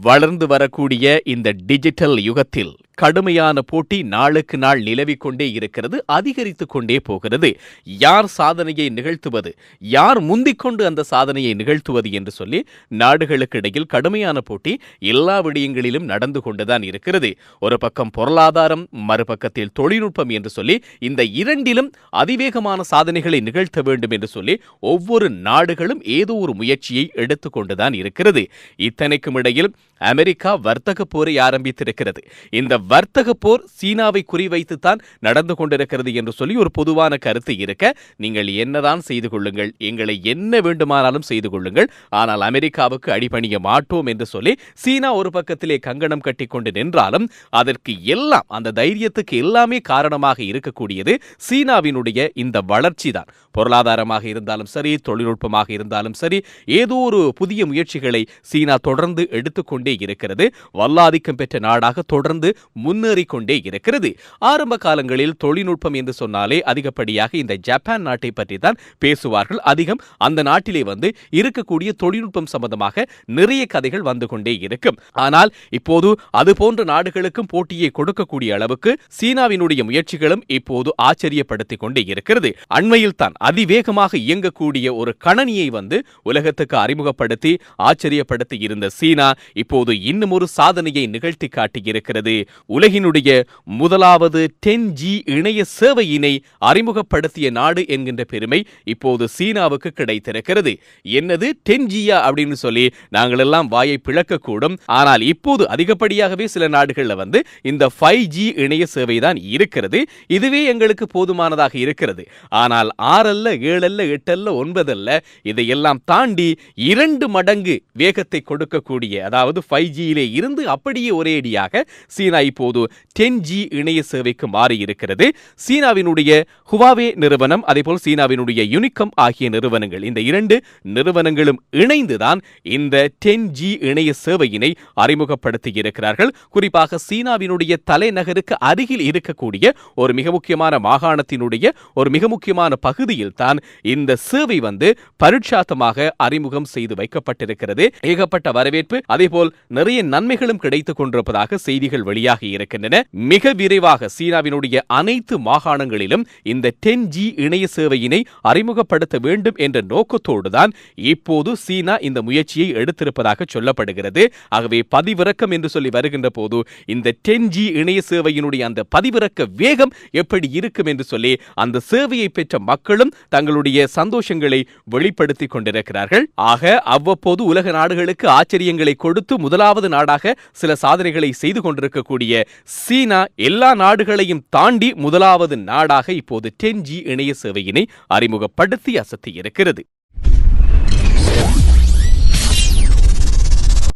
வளர்ந்து வரக்கூடிய இந்த டிஜிட்டல் யுகத்தில் கடுமையான போட்டி நாளுக்கு நாள் நிலவிக் கொண்டே இருக்கிறது அதிகரித்துக் கொண்டே போகிறது. யார் சாதனையை நிகழ்த்துவது? யார் முந்திக்கொண்டு அந்த சாதனையை நிகழ்த்துவது என்று சொல்லி நாடுகளுக்கு இடையில் கடுமையான போட்டி எல்லா விடயங்களிலும் நடந்து கொண்டுதான் இருக்கிறது. ஒரு பக்கம் பொருளாதாரம் மறுபக்கத்தில் தொழில்நுட்பம் என்று சொல்லி இந்த இரண்டிலும் அதிவேகமான சாதனைகளை நிகழ்த்த வேண்டும் என்று சொல்லி ஒவ்வொரு நாடுகளும் ஏதோ ஒரு முயற்சியை எடுத்துக்கொண்டுதான் இருக்கிறது. இத்தனைக்கும் இடையில் அமெரிக்கா வர்த்தக போரை ஆரம்பித்திருக்கிறது. இந்த வர்த்தக போர் சீனாவை குறிவைத்துத்தான் நடந்து கொண்டிருக்கிறது என்று சொல்லி ஒரு பொதுவான கருத்து இருக்க நீங்கள் என்னதான் செய்து கொள்ளுங்கள் எங்களை என்ன வேண்டுமானாலும் செய்து கொள்ளுங்கள் ஆனால் அமெரிக்காவுக்கு அடிபணிய மாட்டோம் என்று சொல்லி சீனா ஒரு பக்கத்திலே கங்கணம் கட்டிக்கொண்டு நின்றாலும் அதற்கு எல்லாம் அந்த தைரியத்துக்கு எல்லாமே காரணமாக இருக்கக்கூடியது சீனாவினுடைய இந்த வளர்ச்சி தான் பொருளாதாரமாக இருந்தாலும் சரி தொழில்நுட்பமாக இருந்தாலும் சரி ஏதோ ஒரு புதிய முயற்சிகளை சீனா தொடர்ந்து எடுத்துக்கொண்டே இருக்கிறது. வல்லாதிக்கம் பெற்ற நாடாக தொடர்ந்து முன்னேறிக் கொண்டே இருக்கிறது. ஆரம்ப காலங்களில் தொழில்நுட்பம் என்று சொன்னாலே அதிகப்படியாக இந்த ஜப்பான் நாட்டை பற்றி தான் பேசுவார்கள். அதிகம் அந்த நாட்டிலே வந்து இருக்கக்கூடிய தொழில்நுட்பம் சம்பந்தமாக நிறைய கதைகள் வந்து கொண்டே இருக்கும். ஆனால் இப்போது அது போன்ற நாடுகளுக்கும் போட்டியை கொடுக்கக்கூடிய அளவுக்கு சீனாவினுடைய முயற்சிகளும் இப்போது ஆச்சரியப்படுத்திக் கொண்டே இருக்கிறது. அண்மையில் தான் அதிவேகமாக இயங்கக்கூடிய ஒரு கணனியை வந்து உலகத்துக்கு அறிமுகப்படுத்தி ஆச்சரியப்படுத்தி இருந்த சீனா இப்போது இன்னும் ஒரு சாதனையை நிகழ்த்தி காட்டியிருக்கிறது. உலகினுடைய முதலாவது டென் ஜி இணைய சேவையினை அறிமுகப்படுத்திய நாடு என்கின்ற பெருமை இப்போது சீனாவுக்கு கிடைத்திருக்கிறது. என்னது? டென் ஜியா அப்படின்னு சொல்லி நாங்கள் எல்லாம் வாயை பிளக்கக்கூடும். ஆனால் இப்போது அதிகப்படியாகவே சில நாடுகளில் வந்து இந்த ஃபைவ் ஜி இணைய சேவை தான் இருக்கிறது. இதுவே எங்களுக்கு போதுமானதாக இருக்கிறது. ஆனால் ஆறல்ல ஏழல்ல எட்டல்ல ஒன்பதல்ல இதையெல்லாம் தாண்டி இரண்டு மடங்கு வேகத்தை கொடுக்கக்கூடிய அதாவது ஃபைவ் ஜியிலே இருந்து அப்படியே ஒரேடியாக சீனா இப்போது டென் ஜி இணைய சேவைக்கு மாறியிருக்கிறது. சீனாவினுடைய ஹுவாவே நிறுவனம் அதேபோல் சீனாவினுடைய யுனிகம் ஆகிய நிறுவனங்கள் இந்த இரண்டு நிறுவனங்களும் இணைந்துதான் இந்த டென் ஜி இணைய சேவையினை அறிமுகப்படுத்தி இருக்கிறார்கள் குறிப்பாக சீனாவினுடைய தலைநகருக்கு அருகில் இருக்கக்கூடிய ஒரு மிக முக்கியமான மாகாணத்தினுடைய ஒரு மிக முக்கியமான பகுதியில் தான் இந்த சேவை வந்து பரிட்சாத்தமாக அறிமுகம் செய்து வைக்கப்பட்டிருக்கிறது. ஏகப்பட்ட வரவேற்பு அதேபோல் நிறைய நன்மைகளும் கிடைத்துக் கொண்டிருப்பதாக செய்திகள் வெளியாக இருக்கின்றன. மிக விரைவாக சீனாவினுடைய அனைத்து மாகாணங்களிலும் இந்த டென் ஜி இணைய சேவையினை அறிமுகப்படுத்த வேண்டும் என்ற நோக்கத்தோடுதான் இப்போது சீனா இந்த முயற்சியை எடுத்திருப்பதாக சொல்லப்படுகிறது. ஆகவே பதிவிறக்கம் என்று சொல்லி வருகின்ற போது இந்த டென் ஜி இணைய சேவையினுடைய அந்த பதிவிறக்க வேகம் எப்படி இருக்கும் என்று சொல்லி அந்த சேவையை பெற்ற மக்களும் தங்களுடைய சந்தோஷங்களை வெளிப்படுத்திக் கொண்டிருக்கிறார்கள். ஆக அவ்வப்போது உலக நாடுகளுக்கு ஆச்சரியங்களை கொடுத்து முதலாவது நாடாக சில சாதனைகளை செய்து கொண்டிருக்கக்கூடிய சீனா எல்லா நாடுகளையும் தாண்டி முதலாவது நாடாக இப்போது டென் ஜி இணைய சேவையினை அறிமுகப்படுத்தி அசத்தி இருக்கிறது